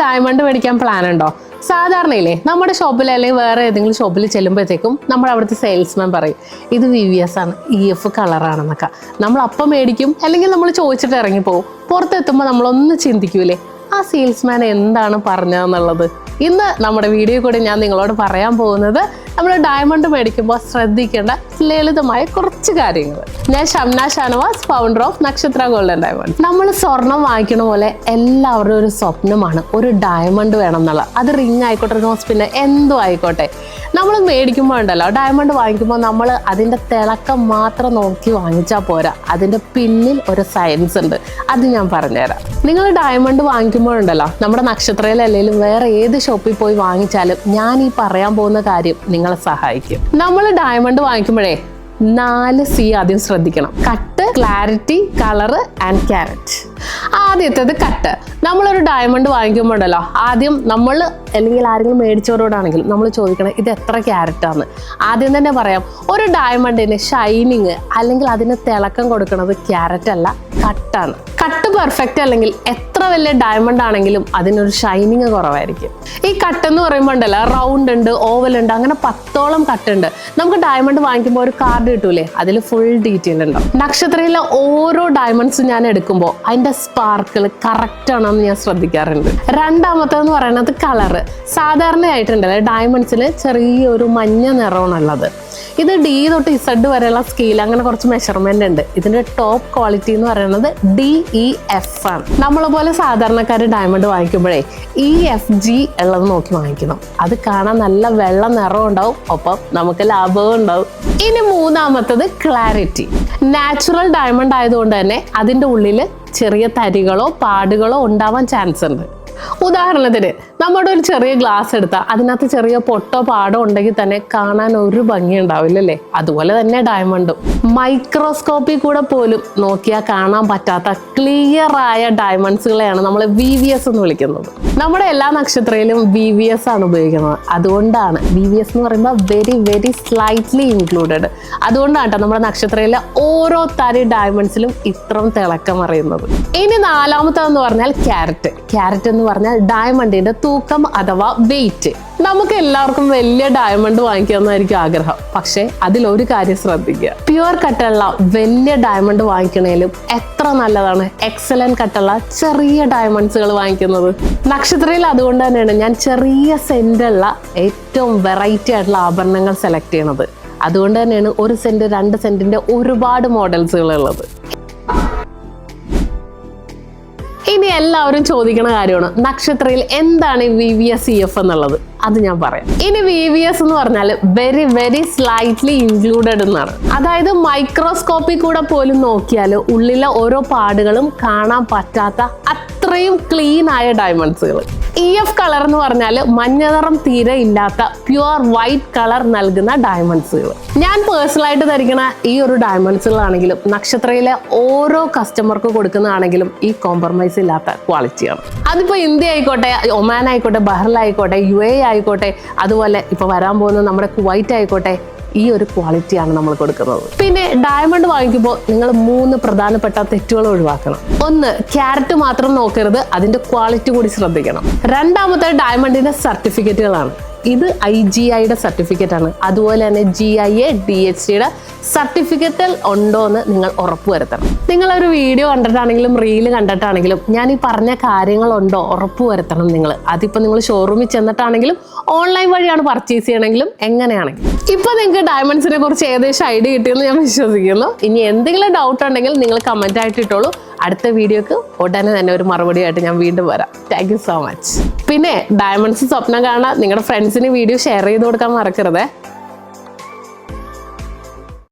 Diamond മേടിക്കാൻ plan ഉണ്ടോ? സാധാരണയില്ലേ നമ്മുടെ ഷോപ്പിൽ അല്ലെങ്കിൽ വേറെ ഏതെങ്കിലും ഷോപ്പിൽ ചെല്ലുമ്പോഴത്തേക്കും നമ്മൾ അവിടുത്തെ സെയിൽസ്മാൻ പറയും ഇത് വി വി എസ് ആണ് ഇ എഫ് കളറാണെന്നൊക്കെ നമ്മൾ അപ്പം മേടിക്കും അല്ലെങ്കിൽ നമ്മൾ ചോദിച്ചിട്ട് ഇറങ്ങിപ്പോവും. പുറത്തെത്തുമ്പോൾ നമ്മളൊന്ന് ചിന്തിക്കൂലേ ആ സെയിൽസ്മാൻ എന്താണ് പറഞ്ഞതെന്നുള്ളത്? ഇന്ന് നമ്മുടെ വീഡിയോ കൂടെ ഞാൻ നിങ്ങളോട് പറയാൻ പോകുന്നത് നമ്മൾ ഡയമണ്ട് മേടിക്കുമ്പോൾ ശ്രദ്ധിക്കേണ്ട ലളിതമായ കുറച്ച് കാര്യങ്ങൾ ഞാൻ Shamna Shanavas founder of Nakshatra golden diamond നമ്മൾ സ്വർണം വാങ്ങിക്കണ പോലെ എല്ലാവരുടെയും ഒരു സ്വപ്നമാണ്. ഒരു ഡയമണ്ട് വേണം എന്നുള്ള അത് റിങ് ആയിക്കോട്ടെ നോസ് പിന്നെ എന്തും ആയിക്കോട്ടെ. നമ്മൾ മേടിക്കുമ്പോൾ ഉണ്ടല്ലോ ഡയമണ്ട് വാങ്ങിക്കുമ്പോൾ നമ്മൾ അതിന്റെ തിളക്കം മാത്രം നോക്കി വാങ്ങിച്ചാൽ പോരാ. അതിന്റെ പിന്നിൽ ഒരു സയൻസ് ഉണ്ട്. അത് ഞാൻ പറഞ്ഞുതരാം. നിങ്ങൾ ഡയമണ്ട് വാങ്ങിക്കുമ്പോഴുണ്ടല്ലോ നമ്മുടെ നക്ഷത്രയിലല്ലെങ്കിലും വേറെ ഏത് ഷോപ്പിൽ പോയി വാങ്ങിച്ചാലും ഞാൻ ഈ പറയാൻ പോകുന്ന കാര്യം നിങ്ങളെ സഹായിക്കും. നമ്മൾ ഡയമണ്ട് വാങ്ങിക്കുമ്പോഴേ നാല് സി ആദ്യം ശ്രദ്ധിക്കണം. Cut clarity colour and carat ആദ്യത്തേത് കട്ട് നമ്മളൊരു ഡയമണ്ട് വാങ്ങിക്കുമ്പോഴല്ലോ ആദ്യം നമ്മൾ അല്ലെങ്കിൽ ആരെങ്കിലും മേടിച്ചവരോടാണെങ്കിലും നമ്മൾ ചോദിക്കണം ഇത് എത്ര ക്യാരറ്റാന്ന് ആദ്യം തന്നെ പറയാം ഒരു ഡയമണ്ടിന് ഷൈനിങ് അല്ലെങ്കിൽ അതിന് തിളക്കം കൊടുക്കുന്നത് ക്യാരറ്റ് അല്ല കട്ടാണ് കട്ട് പെർഫെക്റ്റ് അല്ലെങ്കിൽ എത്ര വലിയ ഡയമണ്ട് ആണെങ്കിലും അതിനൊരു ഷൈനിങ് കുറവായിരിക്കും. ഈ കട്ട് എന്ന് പറയുമ്പോൾ ഉണ്ടല്ലോ റൗണ്ട് ഉണ്ട് ഓവൽ ഉണ്ട് അങ്ങനെ പത്തോളം കട്ട് ഉണ്ട്. നമുക്ക് ഡയമണ്ട് വാങ്ങിക്കുമ്പോൾ ഒരു കാർഡ് കിട്ടൂലേ? അതിൽ ഫുൾ ഡീറ്റെയിൽ ഉണ്ടാവും നക്ഷത്രയിലെ ഓരോ ഡയമണ്ട്സും ഞാൻ എടുക്കുമ്പോൾ അതിന്റെ സ്പാർക്കിൾ കറക്റ്റ് ആണെന്ന് ഞാൻ ശ്രദ്ധിക്കാറുണ്ട്. രണ്ടാമത്തേന്ന് പറയുന്നത് കളറ് സാധാരണയായിട്ടുണ്ടല്ലോ ഡയമണ്ട്സിൽ ചെറിയൊരു മഞ്ഞ നിറമാണുള്ളത്. ഇത് ഡി തൊട്ട് ഇസഡ് വരെയുള്ള സ്കെയിൽ അങ്ങനെ കുറച്ച് മെഷർമെന്റ് ഉണ്ട്. ഇതിന്റെ ടോപ്പ് ക്വാളിറ്റി എന്ന് പറയുന്നത് ഡി ഇ എഫ് ആണ്. നമ്മളെ പോലെ സാധാരണക്കാർ ഡയമണ്ട് വാങ്ങിക്കുമ്പോഴേ ഇ എഫ് ജി ഉള്ളത് നോക്കി വാങ്ങിക്കണം. അത് കാണാൻ നല്ല വെള്ള നിറം ഉണ്ടാവും. ഒപ്പം നമുക്ക് ലാഭവും ഉണ്ടാവും. ഇനി മൂന്നാമത്തത് ക്ലാരിറ്റി നാച്ചുറൽ ഡയമണ്ട് ആയതുകൊണ്ട് തന്നെ അതിന്റെ ഉള്ളിൽ ചെറിയ തരികളോ പാടുകളോ ഉണ്ടാവാൻ ചാൻസ് ഉണ്ട്. ഉദാഹരണത്തിന് നമ്മുടെ ഒരു ചെറിയ ഗ്ലാസ് എടുത്താൽ അതിനകത്ത് ചെറിയ പൊട്ടോ പാടോ ഉണ്ടെങ്കിൽ തന്നെ കാണാൻ ഒരു ഭംഗി ഉണ്ടാവില്ലല്ലേ അതുപോലെ തന്നെ ഡയമണ്ടും മൈക്രോസ്കോപ്പിൽ കൂടെ പോലും നോക്കിയാൽ കാണാൻ പറ്റാത്ത ക്ലിയർ ആയ ഡയമണ്ട്സുകളെയാണ് നമ്മൾ വി വി എസ് എന്ന് വിളിക്കുന്നത്. നമ്മുടെ എല്ലാ നക്ഷത്രയിലും വി വി എസ് ആണ് ഉപയോഗിക്കുന്നത്. അതുകൊണ്ടാണ് വി വി എസ് എന്ന് പറയുമ്പോൾ വെരി വെരി സ്ലൈറ്റ്ലി ഇൻക്ലൂഡഡ് അതുകൊണ്ടാണ് കേട്ടോ നമ്മുടെ നക്ഷത്രയിലെ ഓരോ തരി ഡയമണ്ട്സിലും ഇത്രയും തിളക്കം അറിയുന്നത്. ഇനി നാലാമത്തെ എന്ന് പറഞ്ഞാൽ ക്യാരറ്റ് ക്യാരറ്റ് എന്ന് പറഞ്ഞാൽ ഡയമണ്ടിന്റെ തൂക്കം അഥവാ വെയിറ്റ് നമുക്ക് എല്ലാവർക്കും വലിയ ഡയമണ്ട് വാങ്ങിക്കാമെന്നായിരിക്കും ആഗ്രഹം. പക്ഷേ ഒരു കാര്യം ശ്രദ്ധിക്കുക. പ്യുവർ കട്ടുള്ള വലിയ ഡയമണ്ട് വാങ്ങിക്കണേലും എത്ര നല്ലതാണ് എക്സലന്റ് കട്ടുള്ള ചെറിയ ഡയമണ്ട്സുകൾ വാങ്ങിക്കുന്നത്. നക്ഷത്രയിൽ അതുകൊണ്ട് തന്നെയാണ് ഞാൻ ചെറിയ സെന്റുള്ള ഏറ്റവും വെറൈറ്റി ആയിട്ടുള്ള ആഭരണങ്ങൾ സെലക്ട് ചെയ്യണത്. അതുകൊണ്ട് തന്നെയാണ് ഒരു സെന്റ് രണ്ട് സെന്റിന്റെ ഒരുപാട് മോഡൽസുകൾ ഉള്ളത് ഇനി എല്ലാവരും ചോദിക്കുന്ന കാര്യമാണ്. നക്ഷത്രയിൽ എന്താണ് V V S C F എന്നുള്ളത്? അത് ഞാൻ പറയാം. ഇനി വി വി എസ് എന്ന് പറഞ്ഞാൽ വെരി വെരി സ്ലൈറ്റ്ലി ഇൻക്ലൂഡഡ് എന്നാണ്. അതായത് മൈക്രോസ്കോപ്പിൽ കൂടെ പോലും നോക്കിയാൽ ഉള്ളിലെ ഓരോ പാടുകളും കാണാൻ പറ്റാത്ത അത്രയും ക്ലീൻ ആയ ഡയമണ്ട്സുകൾ ഇ എഫ് കളർ എന്ന് പറഞ്ഞാൽ മഞ്ഞനിറം തീരെ ഇല്ലാത്ത പ്യുവർ വൈറ്റ് കളർ നൽകുന്ന ഡയമണ്ട്സുകൾ ഞാൻ പേഴ്സണലായിട്ട് ധരിക്കുന്ന ഈ ഒരു ഡയമണ്ട്സുകളാണെങ്കിലും നക്ഷത്രയിലെ ഓരോ കസ്റ്റമർക്ക് കൊടുക്കുന്നതാണെങ്കിലും ഈ കോംപ്രമൈസ് ഇല്ലാത്ത ക്വാളിറ്റിയാണ് അതിപ്പോൾ ഇന്ത്യ ആയിക്കോട്ടെ ഒമാൻ ആയിക്കോട്ടെ ബഹ്റൽ ആയിക്കോട്ടെ യു എ ആയിക്കോട്ടെ അതുപോലെ ഇപ്പോൾ വരാൻ പോകുന്ന നമ്മുടെ കുവൈറ്റ് ആയിക്കോട്ടെ ഈ ഒരു ക്വാളിറ്റിയാണ് നമ്മൾ കൊടുക്കുന്നത്. പിന്നെ ഡയമണ്ട് വാങ്ങിക്കുമ്പോൾ നിങ്ങൾ മൂന്ന് പ്രധാനപ്പെട്ട തെറ്റുകൾ ഒഴിവാക്കണം. ഒന്ന് ക്യാരറ്റ് മാത്രം നോക്കരുത്. അതിന്റെ ക്വാളിറ്റി കൂടി ശ്രദ്ധിക്കണം. രണ്ടാമത്തെ ഡയമണ്ടിന്റെ സർട്ടിഫിക്കറ്റുകളാണ്. ഇത് ഐ ജി ഐയുടെ സർട്ടിഫിക്കറ്റ് ആണ്. അതുപോലെ തന്നെ G I A D H ഡിയുടെ സർട്ടിഫിക്കറ്റിൽ ഉണ്ടോ എന്ന് നിങ്ങൾ ഉറപ്പുവരുത്തണം നിങ്ങൾ ഒരു വീഡിയോ കണ്ടിട്ടാണെങ്കിലും റീൽ കണ്ടിട്ടാണെങ്കിലും ഞാൻ ഈ പറഞ്ഞ കാര്യങ്ങളുണ്ടോ ഉറപ്പുവരുത്തണം നിങ്ങൾ. അതിപ്പോൾ നിങ്ങൾ ഷോറൂമിൽ ചെന്നിട്ടാണെങ്കിലും ഓൺലൈൻ വഴിയാണ് പർച്ചേസ് ചെയ്യണമെങ്കിലും എങ്ങനെയാണെങ്കിലും. ഇപ്പോൾ നിങ്ങൾക്ക് ഡയമണ്ട്സിനെ കുറിച്ച് ഏകദേശം ഐഡിയ കിട്ടിയെന്ന് ഞാൻ വിശ്വസിക്കുന്നു. ഇനി എന്തെങ്കിലും ഡൗട്ട് ഉണ്ടെങ്കിൽ നിങ്ങൾ കമന്റ് ആയിട്ട് ഇട്ടോളൂ. അടുത്ത വീഡിയോക്ക് ഉടനെ തന്നെ ഒരു മറുപടിയായിട്ട് ഞാൻ വീണ്ടും വരാം. താങ്ക് സോ മച്ച് പിന്നെ ഡയമണ്ട്സ് സ്വപ്നം കാണാൻ നിങ്ങളുടെ ഫ്രണ്ട്സിന് വീഡിയോ ഷെയർ ചെയ്ത് കൊടുക്കാൻ മറക്കരുതേ.